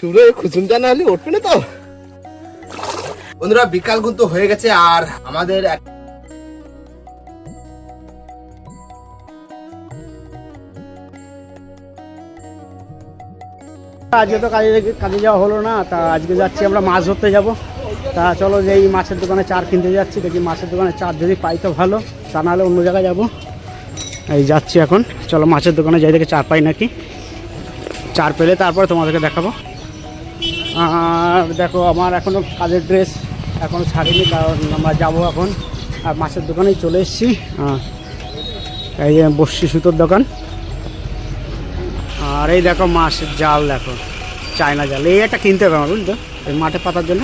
শুভ্র খুচুনটা না হলে উঠবে না তো? বন্ধুরা, বিকাল কিন্তু হয়ে গেছে আর আমাদের আজকে তো কাজে কাজে যাওয়া হলো না, তা আজকে যাচ্ছি আমরা মাছ ধরতে যাব। তা চলো যে এই মাছের দোকানে চার কিনতে যাচ্ছি, দেখি মাছের দোকানে চার যদি পাই তো ভালো, তা নাহলে অন্য জায়গায় যাব। এই যাচ্ছি এখন। চলো মাছের দোকানে যাই, দেখে চার পাই নাকি। চার পেলে তারপরে তোমাদেরকে দেখাবো। দেখো আমার এখনও কাজের ড্রেস এখনও ছাড়িনি কারণ আমরা যাব এখন। আর মাছের দোকানেই চলে এসেছি। এই যে বসছি সুতোর দোকান। আর এই দেখো মাছের জাল দেখো চায়না জাল। এই একটা কিনতে হবে আমার বুঝলো? ওই মাঠে পাতার জন্য।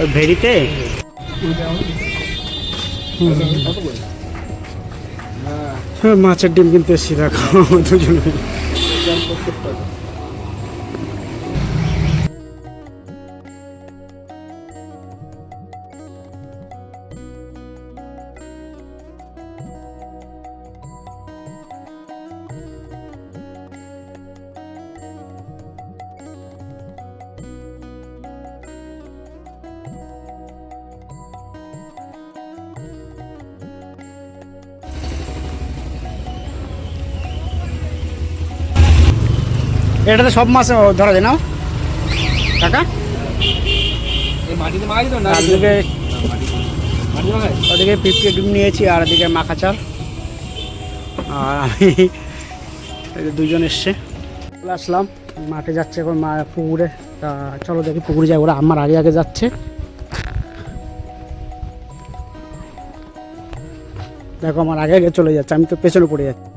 ওই ভেড়িতে? হ্যাঁ, মাছের ডিম কিনতে এসছি দেখো। দুজনে। এটাতে সব মাছ ধরা যায় না কাকা? আর ওদিকে ওদিকে ফিফটি ডিম নিয়েছি আর ওদিকে মাখা চাল। আর আমি দুজন এসছে। চলে আসলাম। মাঠে যাচ্ছে এখন মা পুকুরে। তা চলো দেখি পুকুরে যাই ওরা আমার আগে আগে যাচ্ছে। দেখো আমার আগে আগে চলে যাচ্ছে আমি তো পেছনে পড়ে যাচ্ছি।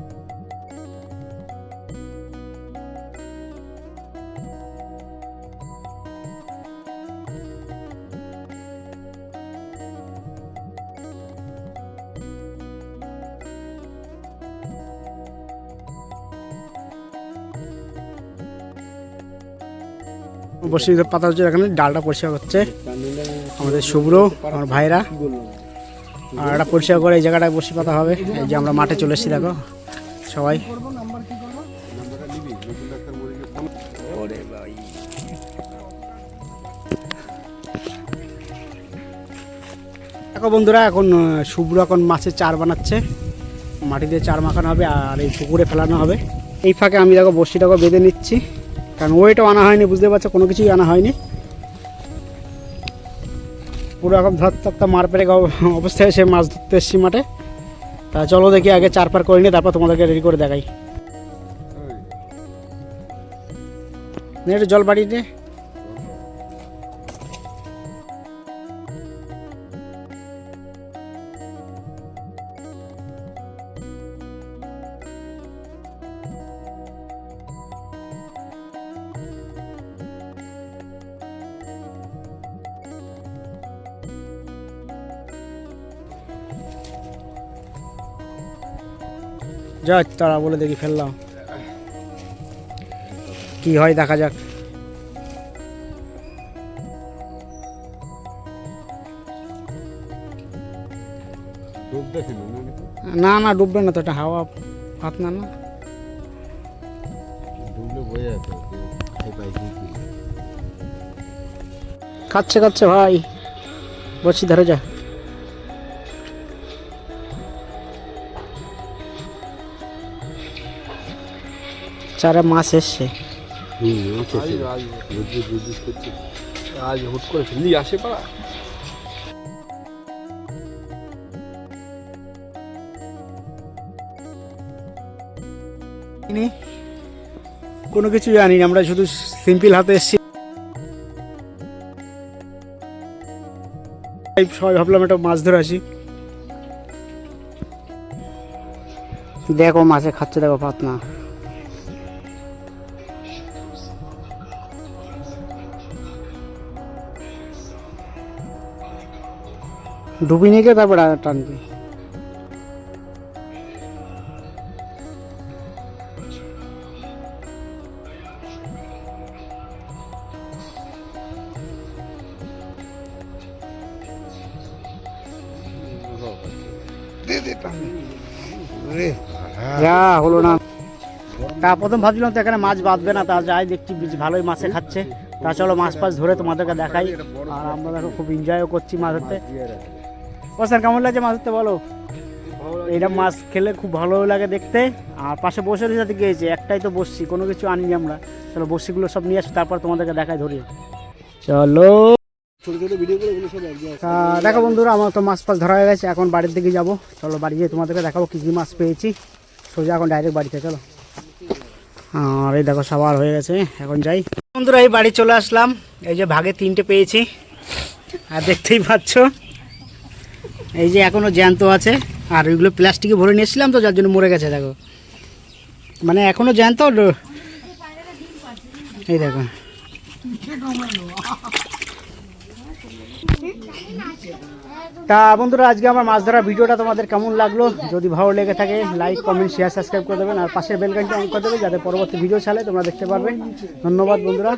বসে পাতা হচ্ছে এখানে, ডালটা পরিষ্কার করছে আমাদের শুভ্র আমার ভাইরা। আর এটা পরিষ্কার করে এই জায়গাটায় বসে পাতা হবে। এই যে আমরা মাঠে চলে এসেছি, দেখো। সবাই। দেখো বন্ধুরা, এখন শুভ্র এখন মাছের চার বানাচ্ছে। মাটি দিয়ে চার মাখানো হবে আর এই পুকুরে ফেলানো হবে। এই ফাঁকে আমি, দেখো, বসিটাকে বেঁধে নিচ্ছি। কারণ ওইটাও আনা হয়নি বুঝতে পারছ? কোনো কিছুই আনা হয়নি। পুরো এখন ধর তক্তা মার পেরে অবস্থায় সে মাছ ধরতে এসছি মাঠে। তা চলো দেখি, আগে চার পার করে নিয়ে তারপর তোমাদেরকে রেডি করে দেখাই। একটু জল বাড়িয়ে যা তারা বলে দেখি ফেললাম। কি হয় দেখা যাক। না না, ডুববে না তো, এটা হাওয়া হাত না না? খাচ্ছে খাচ্ছে ভাই। বলছি, ধরে যা। চারে মাছ এসছে। আজ হুট করে ফেলি আসে পাড়া। কোনো কিছু জানি না আমরা শুধু সিম্পল হাতে এসেছি। তাই সবাই ভাবলাম একটা মাছ ধরে আসি। দেখো মাছে খাচ্ছে দেখো পাতনা ডুবি নিয়ে গিয়ে তারপর টানবি। যা হলো না। তা প্রথম ভাবছিলাম তো এখানে মাছ বাঁধবে না, তা যাই দেখছি ভালোই মাছে খাচ্ছে। তা চলো মাছ ফাছ ধরে তোমাদেরকে দেখাই। আর আমরা দেখো খুব এনজয়ও করছি মাছ ধরতে। ও স্যার কেমন লাগছে মাছ ধরতে বলো? এইটা মাছ খেলে খুব ভালো লাগে দেখতে। আর পাশে বসে সাথে গিয়েছে একটাই তো বসছি কোনো কিছু আনিনি আমরা। চলো বসিগুলো সব নিয়ে আসি তারপর তোমাদেরকে দেখাই ধরি। চলো। দেখো বন্ধুরা আমার তো মাছ ফাছ ধরা হয়ে গেছে এখন বাড়ির দিকে যাব। চলো বাড়ি গিয়ে তোমাদেরকে দেখাবো কী কী মাছ পেয়েছি। সোজা এখন ডাইরেক্ট বাড়িতে চলো। আর এই দেখো সবার হয়ে গেছে এখন যাই। বন্ধুরা এই বাড়ি চলে আসলাম। এই যে ভাগে তিনটে পেয়েছি। আর দেখতেই পাচ্ছ এই যে এখনও জ্যান্ত আছে, আর ওইগুলো প্লাস্টিকে ভরে নিয়েছিলাম তো, যার জন্য মরে গেছে, দেখো। মানে এখনও জ্যান্ত এই দেখো। তা বন্ধুরা, আজকে আমার মাছ ধরার ভিডিওটা তোমাদের কেমন লাগল? যদি ভালো লেগে থাকে লাইক কমেন্ট শেয়ার সাবস্ক্রাইব করে দেবেন, আর পাশের বেলকানটা অন করে দেবে যাতে পরবর্তী ভিডিও ছাড়ে তোমরা দেখতে পারবে। ধন্যবাদ বন্ধুরা।